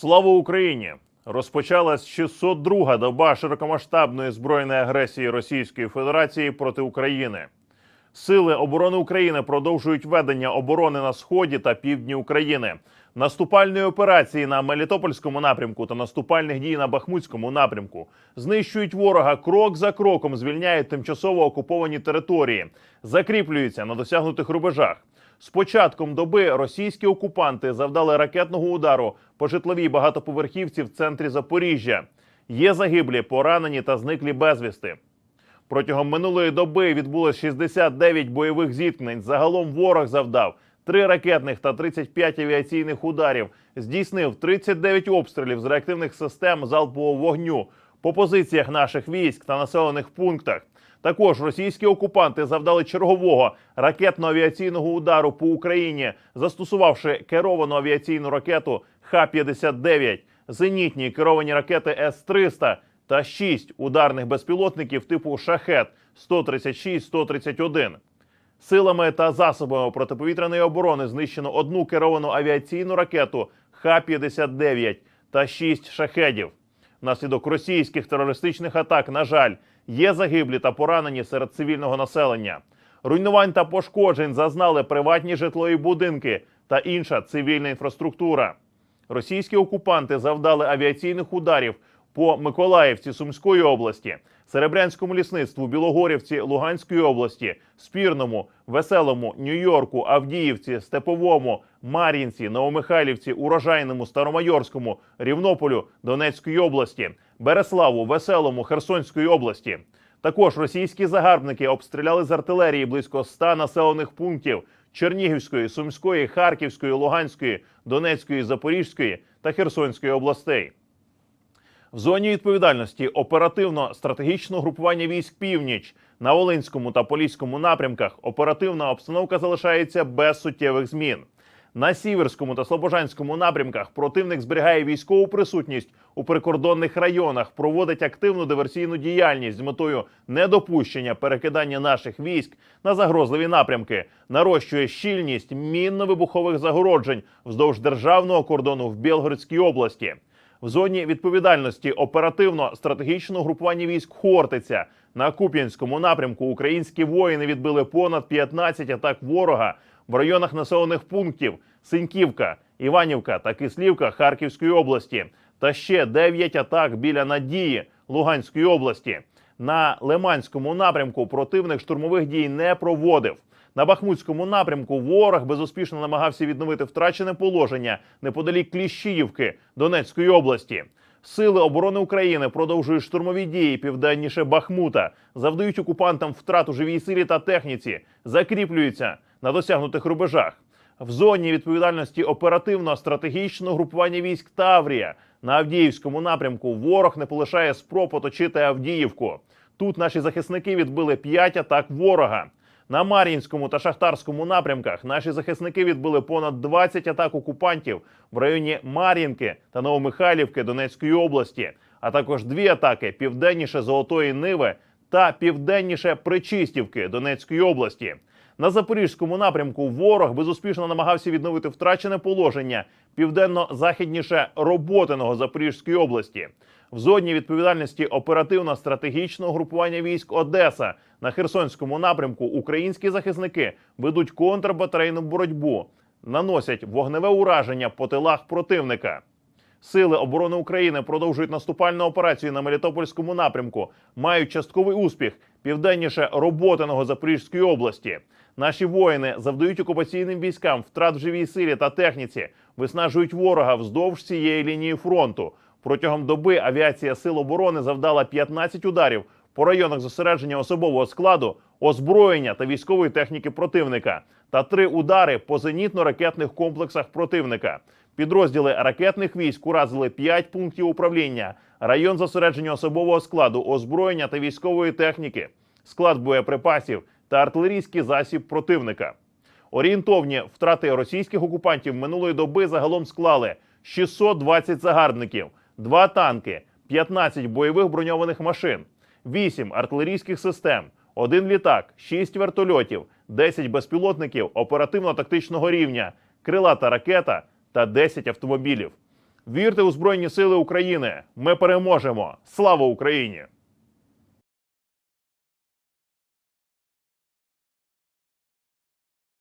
Слава Україні! Розпочалась 602-га доба широкомасштабної збройної агресії Російської Федерації проти України. Сили оборони України продовжують ведення оборони на сході та півдні України. Наступальної операції на Мелітопольському напрямку та наступальних дій на Бахмутському напрямку знищують ворога крок за кроком, звільняють тимчасово окуповані території, закріплюються на досягнутих рубежах. З початком доби російські окупанти завдали ракетного удару по житловій багатоповерхівці в центрі Запоріжжя. Є загиблі, поранені та зниклі безвісти. Протягом минулої доби відбулось 69 бойових зіткнень. Загалом ворог завдав 3 ракетних та 35 авіаційних ударів, здійснив 39 обстрілів з реактивних систем залпового вогню по позиціях наших військ та населених пунктах. Також російські окупанти завдали чергового ракетно-авіаційного удару по Україні, застосувавши керовану авіаційну ракету Х-59, зенітні керовані ракети С-300 та 6 ударних безпілотників типу Шахет 136-131. Силами та засобами протиповітряної оборони знищено одну керовану авіаційну ракету Х-59 та 6 шахедів. Внаслідок російських терористичних атак, на жаль, є загиблі та поранені серед цивільного населення. Руйнувань та пошкоджень зазнали приватні житлові будинки та інша цивільна інфраструктура. Російські окупанти завдали авіаційних ударів по Миколаївці Сумської області, Серебрянському лісництву, Білогорівці Луганської області, Спірному, Веселому, Нью-Йорку, Авдіївці, Степовому, Мар'їнці, Новомихайлівці, Урожайному, Старомайорському, Рівнополю Донецької області, Береславу, Веселому, Херсонської області. Також російські загарбники обстріляли з артилерії близько 100 населених пунктів Чернігівської, Сумської, Харківської, Луганської, Донецької, Запорізької та Херсонської областей. В зоні відповідальності оперативно-стратегічного групування військ північ на Волинському та Поліському напрямках оперативна обстановка залишається без суттєвих змін. На Сіверському та Слобожанському напрямках противник зберігає військову присутність у прикордонних районах, проводить активну диверсійну діяльність з метою недопущення перекидання наших військ на загрозливі напрямки, нарощує щільність мінно-вибухових загороджень вздовж державного кордону в Білгородській області. В зоні відповідальності оперативно-стратегічного групування військ Хортиця на Куп'янському напрямку українські воїни відбили понад 15 атак ворога в районах населених пунктів Синьківка, Іванівка та Кислівка Харківської області, та ще 9 атак біля Надії Луганської області. На Лиманському напрямку противник штурмових дій не проводив. На Бахмутському напрямку ворог безуспішно намагався відновити втрачене положення неподалік Кліщіївки Донецької області. Сили оборони України продовжують штурмові дії південніше Бахмута, завдають окупантам втрат у живій силі та техніці, закріплюються на досягнутих рубежах. В зоні відповідальності оперативно-стратегічного групування військ Таврія на Авдіївському напрямку ворог не полишає спроб оточити Авдіївку. Тут наші захисники відбили 5 атак ворога. На Мар'їнському та Шахтарському напрямках наші захисники відбили понад 20 атак окупантів в районі Мар'їнки та Новомихайлівки Донецької області, а також дві атаки південніше Золотої Ниви та південніше Причистівки Донецької області. На запорізькому напрямку ворог безуспішно намагався відновити втрачене положення південно-західніше Роботиного Запорізької області. В зоні відповідальності оперативно-стратегічного групування військ Одеса на Херсонському напрямку українські захисники ведуть контрбатарейну боротьбу, наносять вогневе ураження по тилах противника. Сили оборони України продовжують наступальну операцію на Мелітопольському напрямку, мають частковий успіх південніше Роботиного Запорізької області. Наші воїни завдають окупаційним військам втрат в живій силі та техніці, виснажують ворога вздовж цієї лінії фронту. Протягом доби авіація сил оборони завдала 15 ударів по районах зосередження особового складу, озброєння та військової техніки противника, та три удари по зенітно-ракетних комплексах противника. Підрозділи ракетних військ уразили 5 пунктів управління, район зосередження особового складу, озброєння та військової техніки, склад боєприпасів та артилерійський засіб противника. Орієнтовні втрати російських окупантів минулої доби загалом склали 620 загарбників, 2 танки, 15 бойових броньованих машин, 8 артилерійських систем, 1 літак, 6 вертольотів, 10 безпілотників оперативно-тактичного рівня, крилата ракета та 10 автомобілів. Вірте у Збройні Сили України. Ми переможемо! Слава Україні!